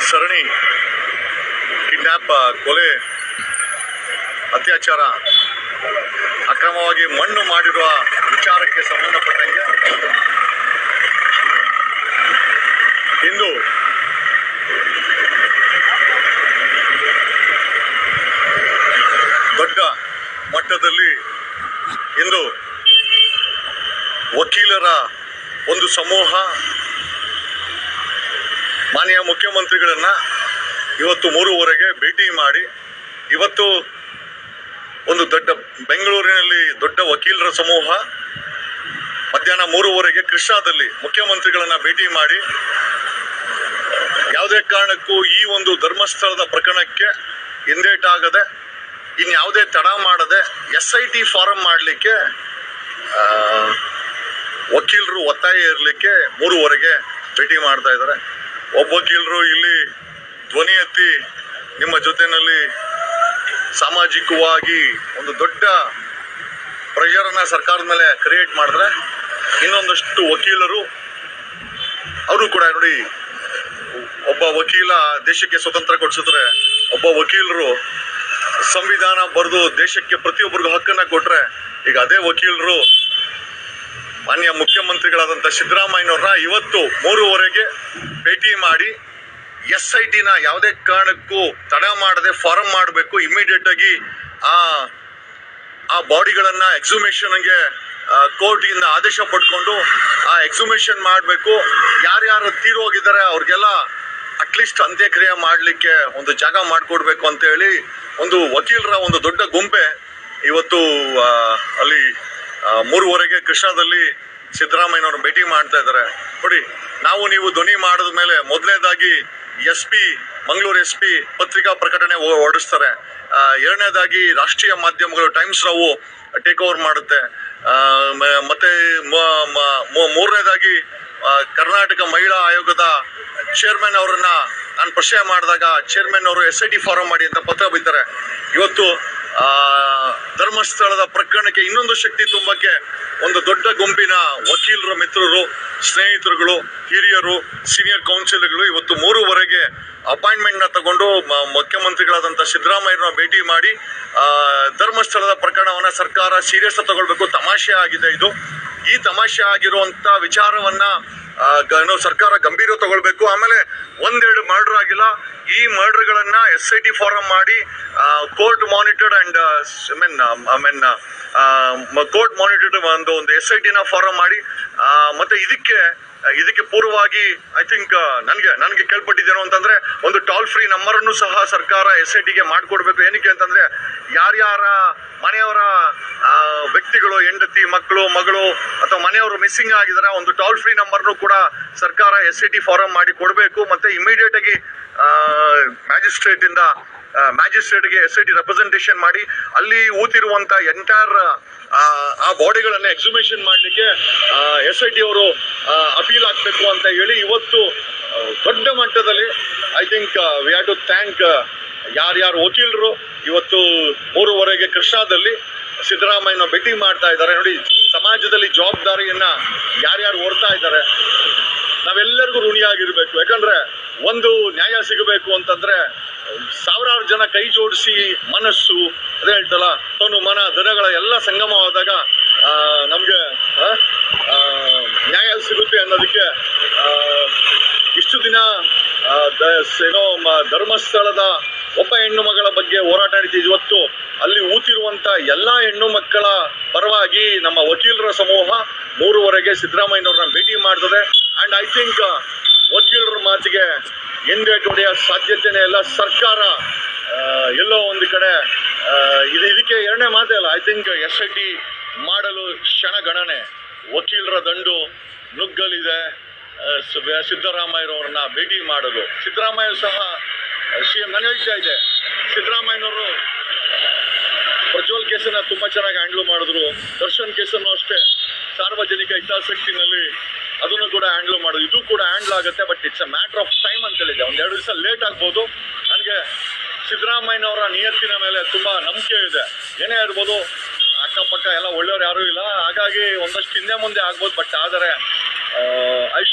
ಸರಣಿ ಕಿಡ್ನಾಪ್, ಕೊಲೆ, ಅತ್ಯಾಚಾರ, ಅಕ್ರಮವಾಗಿ ಮಣ್ಣು ಮಾಡಿರುವ ವಿಚಾರಕ್ಕೆ ಸಂಬಂಧಪಟ್ಟಂಗೆ ಇಂದು ದೊಡ್ಡ ಮಟ್ಟದಲ್ಲಿ ಇಂದು ವಕೀಲರ ಒಂದು ಸಮೂಹ ಮಾನ್ಯ ಮುಖ್ಯಮಂತ್ರಿಗಳನ್ನ ಇವತ್ತು ಮೂರುವರೆಗೆ ಭೇಟಿ ಮಾಡಿ, ಇವತ್ತು ಒಂದು ದೊಡ್ಡ ಬೆಂಗಳೂರಿನಲ್ಲಿ ದೊಡ್ಡ ವಕೀಲರ ಸಮೂಹ ಮಧ್ಯಾಹ್ನ ಮೂರುವರೆಗೆ ಕೃಷ್ಣಾದಲ್ಲಿ ಮುಖ್ಯಮಂತ್ರಿಗಳನ್ನ ಭೇಟಿ ಮಾಡಿ, ಯಾವುದೇ ಕಾರಣಕ್ಕೂ ಈ ಒಂದು ಧರ್ಮಸ್ಥಳದ ಪ್ರಕರಣಕ್ಕೆ ಹಿಂದೇಟಾಗದೆ ಇನ್ಯಾವುದೇ ತಡ ಮಾಡದೆ ಎಸ್ ಐ ಟಿ ಫಾರಂ ಮಾಡಲಿಕ್ಕೆ ವಕೀಲರು ಒತ್ತಾಯ ಇರಲಿಕ್ಕೆ ಮೂರುವರೆಗೆ ಭೇಟಿ ಮಾಡ್ತಾ ಇದ್ದಾರೆ. ಒಬ್ಬ ವಕೀಲರು ಇಲ್ಲಿ ಧ್ವನಿ ಎತ್ತಿ ನಿಮ್ಮ ಜೊತೆಯಲ್ಲಿ ಸಾಮಾಜಿಕವಾಗಿ ಒಂದು ದೊಡ್ಡ ಪ್ರೆಷರನ್ನು ಸರ್ಕಾರದ ಮೇಲೆ ಕ್ರಿಯೇಟ್ ಮಾಡಿದ್ರೆ ಇನ್ನೊಂದಷ್ಟು ವಕೀಲರು, ಅವರು ಕೂಡ ನೋಡಿ, ಒಬ್ಬ ವಕೀಲ ದೇಶಕ್ಕೆ ಸ್ವತಂತ್ರ ಕೊಡಿಸಿದ್ರೆ ಒಬ್ಬ ವಕೀಲರು ಸಂವಿಧಾನ ಬರೆದು ದೇಶಕ್ಕೆ ಪ್ರತಿಯೊಬ್ಬರಿಗೂ ಹಕ್ಕನ್ನ ಕೊಟ್ಟರೆ ಈಗ ಅದೇ ವಕೀಲರು ಮಾನ್ಯ ಮುಖ್ಯಮಂತ್ರಿಗಳಾದಂಥ ಸಿದ್ದರಾಮಯ್ಯನವ್ರನ್ನ ಇವತ್ತು ಮೂರುವರೆಗೆ ಭೇಟಿ ಮಾಡಿ ಎಸ್ ಐ ಟಿನ ಯಾವುದೇ ಕಾರಣಕ್ಕೂ ತಡ ಮಾಡದೆ ಫಾರಂ ಮಾಡಬೇಕು ಇಮಿಡಿಯೇಟ್ ಆಗಿ ಆ ಆ ಬಾಡಿಗಳನ್ನ ಎಕ್ಸುಮೇಷನ್ಗೆ ಕೋರ್ಟಿಂದ ಆದೇಶ ಪಡ್ಕೊಂಡು ಆ ಎಕ್ಸುಮೇಷನ್ ಮಾಡಬೇಕು. ಯಾರ್ಯಾರು ತೀರು ಹೋಗಿದ್ದಾರೆ ಅವ್ರಿಗೆಲ್ಲ ಅಟ್ಲೀಸ್ಟ್ ಅಂತ್ಯಕ್ರಿಯೆ ಮಾಡಲಿಕ್ಕೆ ಒಂದು ಜಾಗ ಮಾಡಿಕೊಡ್ಬೇಕು ಅಂತ ಹೇಳಿ ಒಂದು ವಕೀಲರ ಒಂದು ದೊಡ್ಡ ಗುಂಪೆ ಇವತ್ತು ಅಲ್ಲಿ ಮೂರುವರೆಗೆ ಕೃಷ್ಣದಲ್ಲಿ ಸಿದ್ದರಾಮಯ್ಯನವರು ಭೇಟಿ ಮಾಡ್ತಾ ಇದ್ದಾರೆ. ನೋಡಿ, ನಾವು ನೀವು ಧ್ವನಿ ಮಾಡಿದ ಮೇಲೆ ಮೊದಲನೇದಾಗಿ S P, Mangaluru S P ಪತ್ರಿಕಾ ಪ್ರಕಟಣೆ ಹೊರಡಿಸ್ತಾರೆ. ಎರಡನೇದಾಗಿ ರಾಷ್ಟ್ರೀಯ ಮಾಧ್ಯಮಗಳು ಟೈಮ್ಸ್ ನಾವು ಟೇಕ್ ಓವರ್ ಮಾಡುತ್ತೆ. ಮತ್ತೆ ಮೂರನೇದಾಗಿ ಕರ್ನಾಟಕ ಮಹಿಳಾ ಆಯೋಗದ ಚೇರ್ಮನ್ ಅವರನ್ನ ನಾನು ಪ್ರಶ್ನೆ ಮಾಡಿದಾಗ ಚೇರ್ಮನ್ ಅವರು ಎಸ್ ಐ ಟಿ ಫಾರಂ ಮಾಡಿ ಅಂತ ಪತ್ರ ಬಿದ್ದಾರೆ ಇವತ್ತು ಧರ್ಮಸ್ಥಳದ ಪ್ರಕರಣಕ್ಕೆ ಇನ್ನೊಂದು ಶಕ್ತಿ ತುಂಬಕ್ಕೆ ಒಂದು ದೊಡ್ಡ ಗುಂಪಿನ ವಕೀಲರ, ಮಿತ್ರರು, ಸ್ನೇಹಿತರುಗಳು, ಹಿರಿಯರು ಸೀನಿಯರ್ ಕೌನ್ಸಿಲರ್ಗಳು ಇವತ್ತು ಮೂರುವರೆಗೆ ಅಪಾಯಿಂಟ್ಮೆಂಟ್ನ ತಗೊಂಡು ಮುಖ್ಯಮಂತ್ರಿಗಳಾದಂಥ ಸಿದ್ದರಾಮಯ್ಯನ ಭೇಟಿ ಮಾಡಿ ಧರ್ಮಸ್ಥಳದ ಪ್ರಕರಣವನ್ನ ಸರ್ಕಾರ ಸೀರಿಯಸ್ ತಗೊಳ್ಬೇಕು. ತಮಾಷೆ ಆಗಿದೆ ಇದು. ಈ ತಮಾಷೆ ಆಗಿರುವಂತ ವಿಚಾರವನ್ನ ಸರ್ಕಾರ ಗಂಭೀರ ತಗೊಳ್ಬೇಕು. ಆಮೇಲೆ ಒಂದೆರಡು ಮರ್ಡರ್ ಆಗಿಲ್ಲ. ಈ ಮರ್ಡರ್ಗಳನ್ನ ಎಸ್ ಐ ಟಿ ಫಾರಂ ಮಾಡಿ court monitored and I mean I mean court monitored ಒಂದು ಒಂದು ಎಸ್ ಐ ಟಿನ ಫಾರಂ ಮಾಡಿ ಮತ್ತೆ ಇದಕ್ಕೆ ಇದಕ್ಕೆ ಪೂರ್ವವಾಗಿ ಐ ಥಿಂಕ್ ನನಗೆ ನನಗೆ ಕೇಳ್ಪಟ್ಟಿದ್ದೇನು ಅಂತಂದ್ರೆ, ಒಂದು ಟೋಲ್ ಫ್ರೀ ನಂಬರ್ ಅನ್ನು ಸಹ ಸರ್ಕಾರ ಎಸ್ ಐ ಟಿಗೆ ಮಾಡಿಕೊಡ್ಬೇಕು. ಏನಕ್ಕೆ ಅಂತಂದ್ರೆ, ಯಾರ್ಯಾರ ಮನೆಯವರ ವ್ಯಕ್ತಿಗಳು, ಹೆಂಡತಿ, ಮಕ್ಕಳು, ಮಗಳು ಅಥವಾ ಮನೆಯವರು ಮಿಸ್ಸಿಂಗ್ ಆಗಿದ್ದಾರೆ, ಒಂದು ಟೋಲ್ ಫ್ರೀ ನಂಬರ್ನು ಕೂಡ ಸರ್ಕಾರ ಎಸ್ ಐ ಟಿ ಫಾರಂ ಮಾಡಿ ಕೊಡಬೇಕು. ಮತ್ತೆ ಇಮಿಡಿಯೇಟ್ ಆಗಿ ಮ್ಯಾಜಿಸ್ಟ್ರೇಟ್ ಇಂದ ಮ್ಯಾಜಿಸ್ಟ್ರೇಟ್ಗೆ ಎಸ್ ಐ ಟಿ ರೆಪ್ರೆಸೆಂಟೇಷನ್ ಮಾಡಿ, ಅಲ್ಲಿ ಊತಿರುವಂತ ಎಂಟೈರ್ ಆ ಬಾಡಿಗಳನ್ನ ಎಕ್ಸಿಬಿಷನ್ ಮಾಡಲಿಕ್ಕೆ ಎಸ್ ಐ ಟಿ ಅವರು ಅಪೀಲ್ ಆಗಬೇಕು ಅಂತ ಹೇಳಿ ಇವತ್ತು ದೊಡ್ಡ ಮಟ್ಟದಲ್ಲಿ I think we have to thank ಯಾರ್ಯಾರು ವಕೀಲರು, ಇವತ್ತು ಮೂರುವರೆಗೆ ಕೃಷ್ಣಾದಲ್ಲಿ ಸಿದ್ದರಾಮಯ್ಯನ ಭೇಟಿ ಮಾಡ್ತಾ ಇದ್ದಾರೆ. ನೋಡಿ, ಸಮಾಜದಲ್ಲಿ ಜವಾಬ್ದಾರಿಯನ್ನ ಯಾರ್ಯಾರು ಓಡ್ತಾ ಇದ್ದಾರೆ ನಾವೆಲ್ಲರಿಗೂ ಋಣಿಯಾಗಿರ್ಬೇಕು. ಯಾಕಂದ್ರೆ ಒಂದು ನ್ಯಾಯ ಸಿಗಬೇಕು ಅಂತಂದ್ರೆ ಸಾವಿರಾರು ಜನ ಕೈ ಜೋಡಿಸಿ ಮನಸ್ಸು, ಅದೇ ಹೇಳ್ತಲ್ಲ, ತನು ಮನ, ದನಗಳ ಎಲ್ಲ ಸಂಗಮವಾದಾಗ ನಮ್ಗೆ ನ್ಯಾಯ ಸಿಗುತ್ತೆ ಅನ್ನೋದಕ್ಕೆ ಇಷ್ಟು ದಿನ ಏನೋ ಧರ್ಮಸ್ಥಳದ ಒಬ್ಬ ಹೆಣ್ಣು ಮಗಳ ಬಗ್ಗೆ ಹೋರಾಟ ನಡೀತಿದೆ. ಇವತ್ತು ಅಲ್ಲಿ ಊತಿರುವಂತ ಎಲ್ಲಾ ಹೆಣ್ಣು ಮಕ್ಕಳ ಪರವಾಗಿ ನಮ್ಮ ವಕೀಲರ ಸಮೂಹ ಮೂರುವರೆಗೆ ಸಿದ್ದರಾಮಯ್ಯನವ್ರನ್ನ ಭೇಟಿ ಮಾಡ್ತದೆ. ಅಂಡ್ ಐ ಥಿಂಕ್ ವಕೀಲರ ಮಾತಿಗೆ ಹಿಂದೆ ಹೊಡೆಯೋ ಸಾಧ್ಯತೆನೇ ಇಲ್ಲ. ಸರ್ಕಾರ ಆ, ಎಲ್ಲೋ ಒಂದು ಕಡೆ ಇದು ಇದಕ್ಕೆ ಎರಡನೇ ಮಾತೇ ಅಲ್ಲ. I think S I T ಮಾಡಲು ಕ್ಷಣಗಣನೆ ವಕೀಲರ ದಂಡು ನುಗ್ಗಲಿದೆ. ಸ- ಸಿದ್ದರಾಮಯ್ಯರವ್ರನ್ನ ಭೇಟಿ ಮಾಡಲು. ಸಿದ್ದರಾಮಯ್ಯ ಸಹ ಸಿ ಎಂ ವಿಷಯ ಇದೆ. ಸಿದ್ದರಾಮಯ್ಯನವರು ಪ್ರಜ್ವಲ್ ಕೇಸನ್ನ ತುಂಬ ಚೆನ್ನಾಗಿ ಹ್ಯಾಂಡ್ಲ್ ಮಾಡಿದ್ರು. ದರ್ಶನ್ ಕೇಸನ್ನು ಅಷ್ಟೇ ಸಾರ್ವಜನಿಕ ಹಿತಾಸಕ್ತಿನಲ್ಲಿ ಅದನ್ನು ಕೂಡ ಹ್ಯಾಂಡಲ್ ಮಾಡೋದು. ಇದು ಕೂಡ ಹ್ಯಾಂಡಲ್ ಆಗುತ್ತೆ but it's a matter of time ಅಂತ ಹೇಳಿದೆ. ಒಂದ್ ಎರಡು ದಿವಸ ಲೇಟ್ ಆಗ್ಬೋದು. ನನಗೆ ಸಿದ್ದರಾಮಯ್ಯನವರ ನಿಯತ್ತಿನ ಮೇಲೆ ತುಂಬಾ ನಂಬಿಕೆ ಇದೆ. ಏನೇ ಇರ್ಬೋದು ಅಕ್ಕಪಕ್ಕ ಎಲ್ಲ ಒಳ್ಳೆಯವ್ರು ಯಾರೂ ಇಲ್ಲ. ಹಾಗಾಗಿ ಒಂದಷ್ಟು ಹಿಂದೆ ಮುಂದೆ ಆಗ್ಬೋದು ಬಟ್ ಆದರೆ ಐ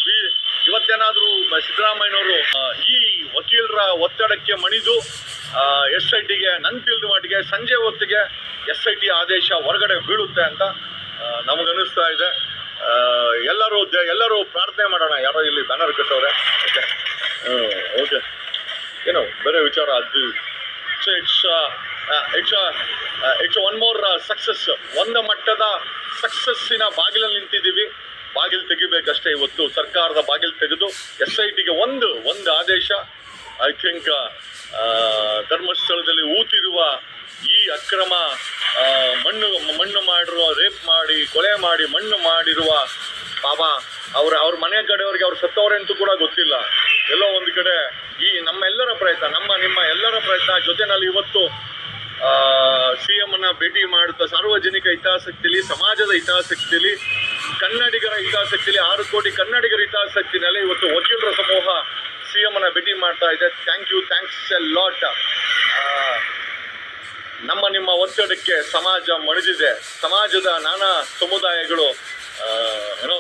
ಇವತ್ತೇನಾದರೂ ಸಿದ್ದರಾಮಯ್ಯನವರು ಈ ವಕೀಲರ ಒತ್ತಡಕ್ಕೆ ಮಣಿದು ಎಸ್ ಐ ಟಿಗೆ ನನ್ನ ತಿಳಿದ ಮಟ್ಟಿಗೆ ಸಂಜೆ ಹೊತ್ತಿಗೆ ಎಸ್ ಐ ಟಿ ಆದೇಶ ಹೊರಗಡೆ ಬೀಳುತ್ತೆ ಅಂತ ನಮಗನ್ನಿಸ್ತಾ ಇದೆ. ಎಲ್ಲರೂ ಎಲ್ಲರೂ ಪ್ರಾರ್ಥನೆ ಮಾಡೋಣ. ಯಾರೋ ಇಲ್ಲಿ ಬ್ಯಾನರ್ ಕಟ್ಟವ್ರೆ. ಓಕೆ. ಓಕೆ. ಏನೋ ಬೇರೆ ವಿಚಾರ. ಅದು it's it's it's one more success ಒಂದು ಮಟ್ಟದ ಸಕ್ಸಸ್ಸಿನ ಬಾಗಿಲಲ್ಲಿ ನಿಂತಿದ್ದೀವಿ. ಬಾಗಿಲು ತೆಗಿಬೇಕಷ್ಟೇ ಇವತ್ತು. ಸರ್ಕಾರದ ಬಾಗಿಲು ತೆಗೆದು ಎಸ್ ಐ ಟಿಗೆ ಒಂದು ಒಂದು ಆದೇಶ. ಐ ಥಿಂಕ್ ಧರ್ಮಸ್ಥಳದಲ್ಲಿ ಊತಿರುವ ಈ ಅಕ್ರಮ ಮಣ್ಣು ಮಣ್ಣು ಮಾಡಿರುವ, ರೇಪ್ ಮಾಡಿ, ಕೊಲೆ ಮಾಡಿ, ಮಣ್ಣು ಮಾಡಿರುವ ಪಾಪ ಅವ್ರ ಅವ್ರ ಮನೆ ಕಡೆಯವ್ರಿಗೆ ಅವ್ರು ಸತ್ತವರೆಂತೂ ಕೂಡ ಗೊತ್ತಿಲ್ಲ. ಎಲ್ಲೋ ಒಂದು ಕಡೆ ಈ ನಮ್ಮೆಲ್ಲರ ಪ್ರಯತ್ನ, ನಮ್ಮ, ನಿಮ್ಮ ಎಲ್ಲರ ಪ್ರಯತ್ನ ಜೊತೆನಲ್ಲಿ ಇವತ್ತು ಸಿ ಅನ್ನ ಭೇಟಿ ಮಾಡುತ್ತಾ ಸಾರ್ವಜನಿಕ ಹಿತಾಸಕ್ತಿಲಿ, ಸಮಾಜದ ಹಿತಾಸಕ್ತಿಲಿ, ಕನ್ನಡಿಗರ ಹಿತಾಸಕ್ತಿಲಿ, ಆರು ಕೋಟಿ ಕನ್ನಡಿಗರ ಹಿತಾಸಕ್ತಿನಲ್ಲಿ ಇವತ್ತು ವಕೀಲರ ಸಮೂಹ ಸಿ ಅನ್ನ ಭೇಟಿ ಮಾಡ್ತಾ ಇದೆ. Thank you thanks a lot ನಮ್ಮ ನಿಮ್ಮ ಒತ್ತಡಕ್ಕೆ ಸಮಾಜ ಮಣಿದಿದೆ. ಸಮಾಜದ ನಾನಾ ಸಮುದಾಯಗಳು ಏನೋ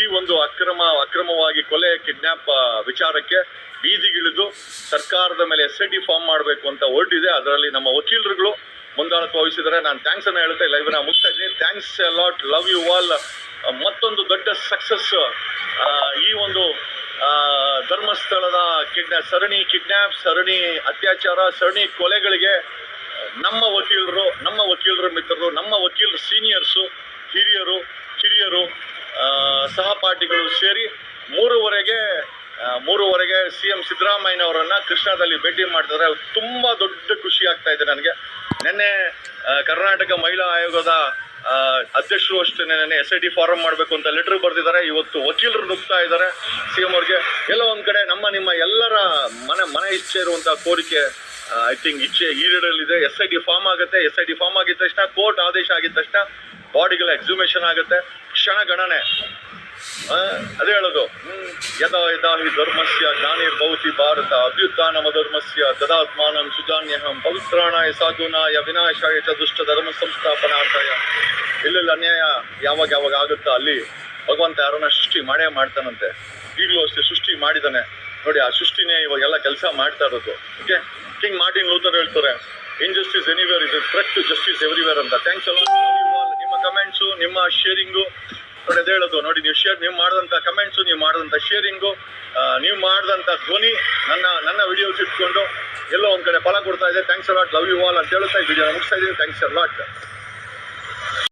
ಈ ಒಂದು ಅಕ್ರಮ, ಅಕ್ರಮವಾಗಿ ಕೊಲೆ ಕಿಡ್ನ್ಯಾಪ್ ವಿಚಾರಕ್ಕೆ ಬೀದಿಗಿಳಿದು ಸರ್ಕಾರದ ಮೇಲೆ ಎಸ್ ಐ ಟಿ ಫಾರ್ಮ್ ಮಾಡಬೇಕು ಅಂತ ಹೊರಟಿದೆ ಅದರಲ್ಲಿ ನಮ್ಮ ವಕೀಲರುಗಳು ಮುಂದಾಳತ್ವ ವಹಿಸಿದರೆ ನಾನು ಥ್ಯಾಂಕ್ಸ್ ಅನ್ನು ಹೇಳ್ತಾ ಲೈವ್ನ ಮುಗಿಸ್ತಾ ಇದ್ದೀನಿ. Thanks lot love you all ಮತ್ತೊಂದು ದೊಡ್ಡ ಸಕ್ಸಸ್ ಈ ಒಂದು ಧರ್ಮಸ್ಥಳದ ಕಿಡ್ನಾ, ಸರಣಿ ಕಿಡ್ನ್ಯಾಪ್ ಸರಣಿ ಅತ್ಯಾಚಾರ, ಸರಣಿ ಕೊಲೆಗಳಿಗೆ ನಮ್ಮ ವಕೀಲರು, ನಮ್ಮ ವಕೀಲರ ಮಿತ್ರರು, ನಮ್ಮ ವಕೀಲರ ಸೀನಿಯರ್ಸು, ಹಿರಿಯರು, ಕಿರಿಯರು ಸಹಪಾಠಿಗಳು ಸೇರಿ ಮೂರುವರೆಗೆ ಮೂರುವರೆಗೆ ಸಿ ಎಂ ಸಿದ್ದರಾಮಯ್ಯನವರನ್ನ ಕೃಷ್ಣದಲ್ಲಿ ಭೇಟಿ ಮಾಡ್ತಾರೆ ತುಂಬ ದೊಡ್ಡ ಖುಷಿ ಆಗ್ತಾ ಇದೆ ನನಗೆ. ನಿನ್ನೆ ಕರ್ನಾಟಕ ಮಹಿಳಾ ಆಯೋಗದ ಅಧ್ಯಕ್ಷರು ಅಷ್ಟೇ ನೆನೆ ಎಸ್ ಐ ಟಿ ಫಾರಂ ಮಾಡಬೇಕು ಅಂತ ಲೆಟರ್ ಬರೆದಿದ್ದಾರೆ. ಇವತ್ತು ವಕೀಲರು ನುಗ್ತಾ ಇದ್ದಾರೆ. ಸಿ ಎಂ ಅವ್ರಿಗೆ. ಎಲ್ಲೋ ಒಂದು ಕಡೆ ನಮ್ಮ ನಿಮ್ಮ ಎಲ್ಲರ ಮನೆ ಮನೆ ಇಚ್ಛೆ ಇರುವಂಥ ಕೋರಿಕೆ ಐ ಥಿಂಕ್ ಇಚ್ಛೆ ಈಡೇರಲಿದೆ. ಎಸ್ ಐ ಟಿ ಫಾರ್ಮ್ ಆಗುತ್ತೆ. ಎಸ್ ಐ ಟಿ ಫಾರ್ಮ್ ಆಗಿದ ತಕ್ಷಣ ಕೋರ್ಟ್ ಆದೇಶ ಆಗಿದ ತಕ್ಷಣ ಬಾಡಿಗಳ ಎಕ್ಸಿಮೇಷನ್ ಆಗುತ್ತೆ. ಕ್ಷಣ ಗಣನೆ. ಆ, ಅದೇ ಹೇಳೋದು. ಯದಾ ಯದಾ ಹಿ ಧರ್ಮಸ್ಯ ಜ್ಞಾನಿರ್ಭವತಿ ಭಾರತ ಅಭ್ಯುತ್ಥಾನಮ ಧರ್ಮಸ್ಯ ತದಾತ್ಮಾನಂ ಸುಜಾನ್ಯಹಂ ಪವಿತ್ರಾಣಾಯ ಸಾಧುನಾಯ ವಿನಾಶಾಯ ಚ ದುಷ್ಟ ಧರ್ಮ ಸಂಸ್ಥಾಪನಾರ್ಥಾಯ. ಇಲ್ಲೆಲ್ಲ ಅನ್ಯಾಯ ಯಾವಾಗ ಯಾವಾಗ ಆಗುತ್ತಾ ಅಲ್ಲಿ? ಭಗವಂತ ಯಾರನ್ನ ಸೃಷ್ಟಿ ಮಾಡೇ ಮಾಡ್ತಾನಂತೆ. ಈಗಲೂ ಅಷ್ಟೇ ಸೃಷ್ಟಿ ಮಾಡಿದಾನೆ. ನೋಡಿ, ಆ ಸೃಷ್ಟಿನೇ ಇವಾಗೆಲ್ಲ ಕೆಲಸ ಮಾಡ್ತಾ ಇರೋದು. ಓಕೆ ಕಿಂಗ್ ಮಾರ್ಟಿನ್ ಲೂಥರ್ ಹೇಳ್ತಾರೆ injustice anywhere is correct justice everywhere ಅಂತ. ಥ್ಯಾಂಕ್ಸ್ ಅಲ್ಲ ನಿಮ್ಮ ಕಮೆಂಟ್ಸು ನಿಮ್ಮ ಶೇರಿಂಗು ಅದೇ ಹೇಳೋದು. ನೋಡಿ, ನೀವು ಶೇರ್ ನೀವು ಮಾಡಿದಂಥ ಕಮೆಂಟ್ಸು ನೀವು ಮಾಡಿದಂಥ ಶೇರಿಂಗು ನೀವು ಮಾಡಿದಂಥ ಧ್ವನಿ, ನನ್ನ ನನ್ನ ವಿಡಿಯೋಸ್ ಇಟ್ಕೊಂಡು ಎಲ್ಲೋ ಒಂದು ಕಡೆ ಫಲ ಕೊಡ್ತಾ ಇದೆ. Thanks a lot love you all ಅಂತ ಹೇಳ್ತಾ ಈ ವಿಡಿಯೋ ಮುಗಿಸ್ತಾ ಇದ್ದೀನಿ. Thanks a lot